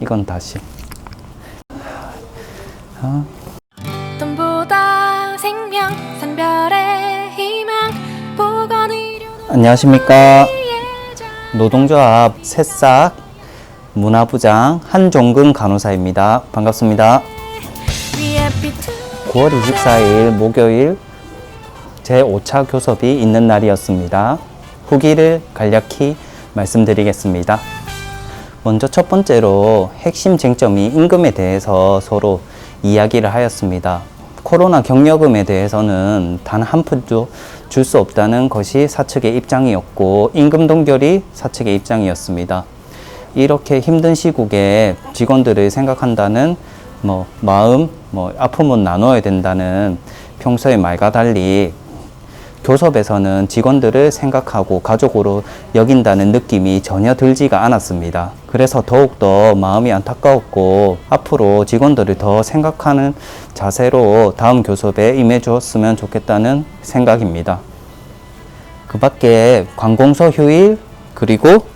이건 다시. 아, 안녕하십니까. 노동조합 새싹 문화부장 한종근 간호사입니다. 반갑습니다. 위에 비트 9월 24일 목요일 제5차 교섭이 있는 날이었습니다. 후기를 간략히 말씀드리겠습니다. 먼저 첫 번째로 핵심 쟁점이 임금에 대해서 서로 이야기를 하였습니다. 코로나 격려금에 대해서는 단 한 푼도 줄 수 없다는 것이 사측의 입장이었고 임금 동결이 사측의 입장이었습니다. 이렇게 힘든 시국에 직원들을 생각한다는 뭐 마음, 뭐 아픔은 나눠야 된다는 평소의 말과 달리 교섭에서는 직원들을 생각하고 가족으로 여긴다는 느낌이 전혀 들지가 않았습니다. 그래서 더욱더 마음이 안타까웠고 앞으로 직원들을 더 생각하는 자세로 다음 교섭에 임해 주었으면 좋겠다는 생각입니다. 그 밖에 관공서 휴일 그리고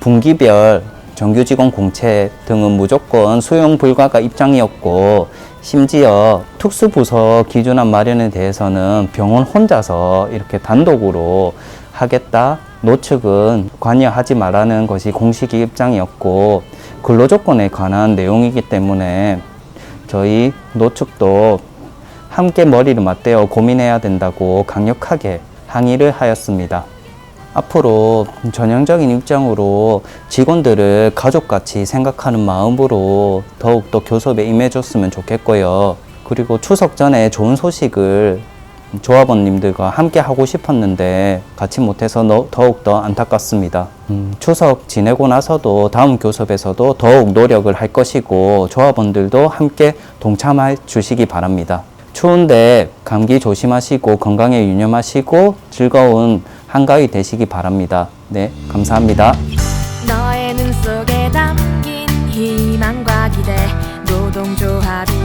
분기별 정규 직원 공채 등은 무조건 수용 불가가 입장이었고 심지어 특수부서 기준안 마련에 대해서는 병원 혼자서 이렇게 단독으로 하겠다. 노측은 관여하지 말라는 것이 공식 입장이었고 근로조건에 관한 내용이기 때문에 저희 노측도 함께 머리를 맞대어 고민해야 된다고 강력하게 항의를 하였습니다. 앞으로 전형적인 입장으로 직원들을 가족같이 생각하는 마음으로 더욱더 교섭에 임해줬으면 좋겠고요. 그리고 추석 전에 좋은 소식을 조합원님들과 함께 하고 싶었는데 같이 못해서 너- 더욱더 안타깝습니다. 음, 추석 지내고 나서도 다음 교섭에서도 더욱 노력을 할 것이고 조합원들도 함께 동참해 주시기 바랍니다. 추운데 감기 조심하시고 건강에 유념하시고 즐거운 한가위 되시기 바랍니다. 네, 감사합니다. 너의 눈 속에 담긴 희망과 기대 노동조합이